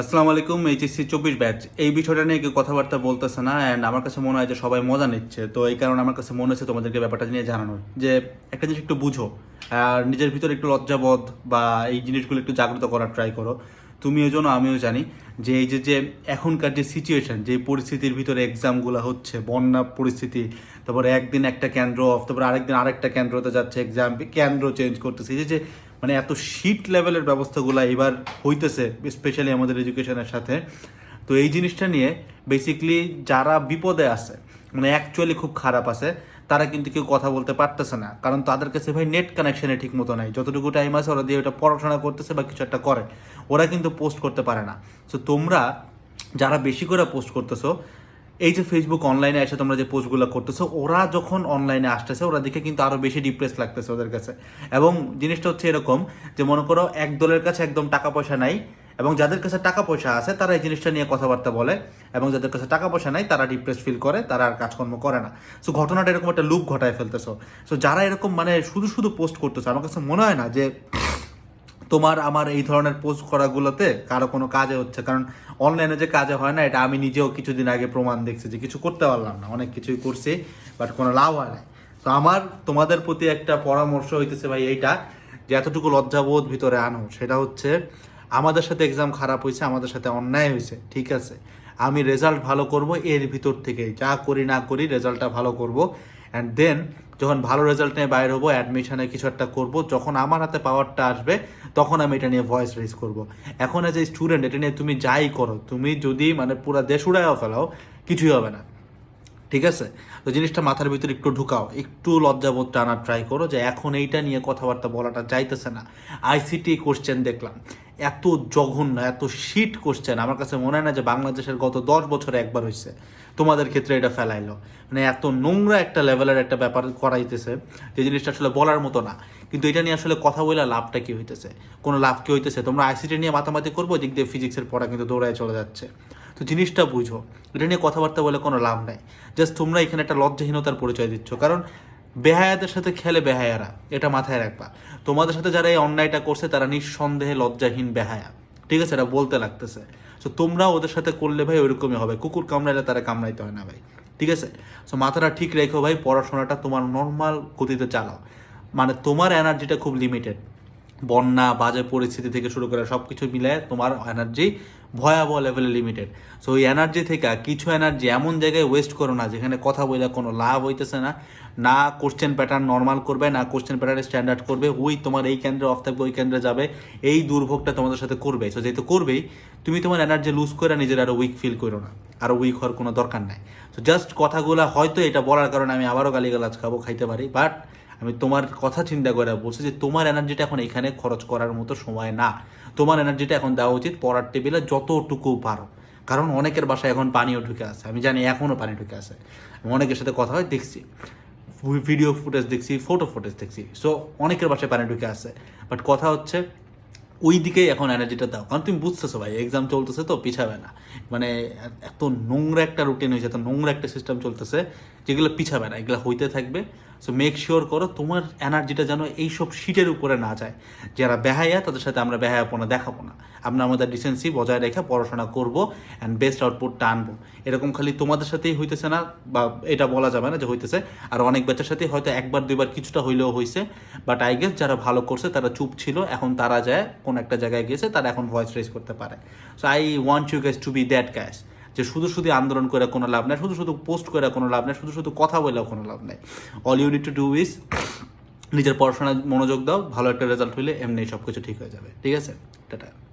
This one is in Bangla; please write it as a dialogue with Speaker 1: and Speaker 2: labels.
Speaker 1: আসসালামু আলাইকুম, এইচএসসি চব্বিশ ব্যাচ। এই বিষয়টা নিয়ে কেউ কথাবার্তা বলতেছে না অ্যান্ড আমার কাছে মনে হয় যে সবাই মজা নিচ্ছে। তো এই কারণে আমার কাছে মনে হচ্ছে তোমাদেরকে ব্যাপারটা নিয়ে জানানোর। যে একটা জিনিস একটু বুঝো, আর নিজের ভিতরে একটু লজ্জাবোধ বা এই জিনিসগুলো একটু জাগ্রত করার ট্রাই করো। তুমিও জানো, আমিও জানি যে এই যে যে এখনকার যে সিচুয়েশন যে পরিস্থিতির ভিতরে এক্সামগুলো হচ্ছে, বন্যা পরিস্থিতি, তারপরে একদিন একটা কেন্দ্র অফ তারপরে আরেকদিন আরেকটা কেন্দ্রতে যাচ্ছে এক্সাম কেন্দ্র চেঞ্জ করতেছে। এই যে মানে এত শীত লেভেলের ব্যবস্থাগুলো এবার হইতেছে স্পেশালি আমাদের এডুকেশনের সাথে। তো এই জিনিসটা নিয়ে বেসিকলি যারা বিপদে আছে মানে অ্যাকচুয়ালি খুব খারাপ আছে, তারা কিন্তু কেউ কথা বলতে পারতেছে না। কারণ তাদের কাছে ভাই নেট কানেকশনে ঠিক মতো নাই। যতটুকু টাইম আছে ওরা দিয়ে ওটা পড়াশোনা করতেছে বা কিছু একটা করে। ওরা কিন্তু পোস্ট করতে পারে না। তো তোমরা যারা বেশি করে পোস্ট করতেছো এই যে ফেসবুক অনলাইনে এসে তোমরা যে পোস্টগুলো করতেছো, ওরা যখন অনলাইনে আসতেছে, ওরা দেখে কিন্তু আরও বেশি ডিপ্রেস লাগতেছে ওদের কাছে। এবং জিনিসটা হচ্ছে এরকম যে মনে করো এক দলের কাছে একদম টাকা পয়সা নাই, এবং যাদের কাছে টাকা পয়সা আছে, তারা এই জিনিসটা নিয়ে কথাবার্তা বলে, এবং যাদের কাছে টাকা পয়সা নাই, তারা ডিপ্রেস ফিল করে, তারা আর কাজকর্ম করে না। সো ঘটনাটা এরকম একটা লুপ ঘটায় ফেলতেছো। সো যারা এরকম মানে শুধু শুধু পোস্ট করতেছো, আমার কাছে মনে হয় না যে তোমার আমার এই ধরনের পোস্ট করাগুলোতে কারও কোনো কাজে হচ্ছে। কারণ অনলাইনে যে কাজে হয় না, এটা আমি নিজেও কিছুদিন আগে প্রমাণ দেখছি যে কিছু করতে পারলাম না। অনেক কিছুই করছি বাট কোনো লাভ হয় না তো আমার, তোমাদের প্রতি একটা পরামর্শ হইতেছে ভাই এইটা, যে এতটুকু লজ্জাবোধ ভিতরে আনো। সেটা হচ্ছে, আমাদের সাথে এক্সাম খারাপ হয়েছে আমাদের সাথে অন্যায় হয়েছে ঠিক আছে? আমি রেজাল্ট ভালো করব, এর ভিতর থেকেই। যা করি না করি রেজাল্টটা ভালো করব। অ্যান্ড দেন যখন ভালো রেজাল্ট নিয়ে বাইর হব অ্যাডমিশনে কিছু একটা করব, যখন আমার হাতে পাওয়ারটা আসবে, তখন আমি এটা নিয়ে ভয়েস রেজ করব। এখন এজ এ স্টুডেন্ট এটা নিয়ে তুমি যাই করো, তুমি যদি মানে পুরো দেশ উড়াইও ফেলাও, কিছুই হবে না। ঠিক আছে? তো জিনিসটা মাথার ভিতরে একটু ঢুকাও, একটু লজ্জাবোধ টানার ট্রাই করো যে এখন এইটা নিয়ে কথাবার্তা বলাটা যাইতেছে না। আইসিটি কোশ্চেন দেখলাম, এত জঘন্য, এত শিট কোশ্চেন আমার কাছে মনে হয় না যে বাংলাদেশের গত দশ বছরে একবার হয়েছে তোমাদের ক্ষেত্রে এটা ফেলাইলো। মানে এত নোংরা একটা লেভেলের একটা ব্যাপার করাইতেছে যে জিনিসটা আসলে বলার মতো না। কিন্তু এটা নিয়ে আসলে কথা বলে লাভটা কি হইতেছে? কোনো লাভ কি হইতেছে? তোমরা আইসিটি নিয়ে মাতামাতি করব দিক দিয়ে ফিজিক্সের পড়া কিন্তু দৌড়ায় চলে যাচ্ছে। তো জিনিসটা বুঝো। এটা নিয়ে কথাবার্তা বলে কোনো লাভ নাই। জাস্ট তোমরা এখানে একটা লজ্জাহীনতার পরিচয় দিচ্ছ। কারণ বেহায়াদের সাথে খেলে বেহায়ারা, এটা মাথায় রাখবা। তোমাদের সাথে যারা এই অন্যায়টা করছে, তারা নিঃসন্দেহে লজ্জাহীন বেহায়া। ঠিক আছে? এটা বলতে লাগতেছে। তো তোমরা ওদের সাথে করলে ভাই ওইরকমই হবে। কুকুর কামড়াইলে তারা কামড়াইতে হয় না ভাই। ঠিক আছে? সো মাথাটা ঠিক রেখো ভাই, পড়াশোনাটা তোমার নর্মাল গতিতে চালাও। মানে তোমার এনার্জিটা খুব লিমিটেড বন্যা, বাজে পরিস্থিতি থেকে শুরু করে সব কিছু মিলায় তোমার এনার্জি ভয়াবহ লেভেলে লিমিটেড সো ওই এনার্জি থেকে কিছু এনার্জি এমন জায়গায় ওয়েস্ট করো না, যেখানে কথা বলে কোনো লাভ হইতেছে না। না কোশ্চেন প্যাটার্ন নর্মাল করবে, না কোশ্চেন প্যাটার্ন স্ট্যান্ডার্ড করবে। ওই তোমার এই কেন্দ্রে অফ থাকবে, ওই কেন্দ্রে যাবে। এই দুর্ভোগটা তোমাদের সাথে করবে। সো যেহেতু করবেই, তুমি তোমার এনার্জি লুজ করে নিজের আরও উইক ফিল করো না। আরও উইক হওয়ার কোনো দরকার নাই। সো জাস্ট কথাগুলো হয়তো এটা বলার কারণে আমি আবারও গালিগালাজ খাব, খাইতে পারি। বাট আমি তোমার কথা চিন্তা করে বলছি যে তোমার এনার্জিটা এখন এখানে খরচ করার মতো সময় না। তোমার এনার্জিটা এখন দেওয়া উচিত পড়ার টেবিলে যতটুকু পারো। কারণ অনেকের বাসায় এখন পানিও ঢুকে আছে। আমি জানি এখনও পানি ঢুকে আছে। অনেকের সাথে কথা হয় দেখছি। ভিডিও ফুটেজ দেখছি ফটো ফুটেজ দেখছি। সো অনেকের বাসায় পানি ঢুকে আছে। বাট কথা হচ্ছে ওই দিকেই এখন এনার্জিটা দাও। কারণ তুমি বুঝতেছো ভাই এক্সাম চলতেছে তো, পিছাবে না। মানে এত নোংরা একটা রুটিন হয়েছে, এত নোংরা একটা সিস্টেম চলতেছে, যেগুলো পিছাবে না। এগুলো হইতে থাকবে। সো মেক শিওর করো তোমার এনার্জিটা যেন এইসব শিটের উপরে না যায়। যারা বেহায়া, তাদের সাথে আমরা বেহায়াপনা দেখাবো না। আমরা আমাদের ডিসেন্সি বজায় রেখে পড়াশোনা করব অ্যান্ড বেস্ট আউটপুটটা আনব। এরকম খালি তোমাদের সাথেই হইতেছে না বা এটা বলা যাবে না যে হইতেছে। আর অনেক ব্যাচের সাথে হয়তো একবার, দুইবার কিছুটা হইলেও হয়েছে বাট আই গেস যারা ভালো করছে, তারা চুপ ছিল, এখন তারা যায়, কোন একটা জায়গায় গিয়েছে তারা এখন ভয়েস রেজ করতে পারে। So I want you guys to be that guys যে শুধু শুধু আন্দোলন করে কোনো লাভ নাই, শুধু শুধু পোস্ট করে কোনো লাভ নাই, শুধু শুধু কথা বলেও কোনো লাভ নাই। All you need to do is নিজের পড়াশোনায় মনোযোগ দাও, ভালো একটা রেজাল্ট হইলে এমনি সব কিছু ঠিক হয়ে যাবে। ঠিক আছে? টাটা।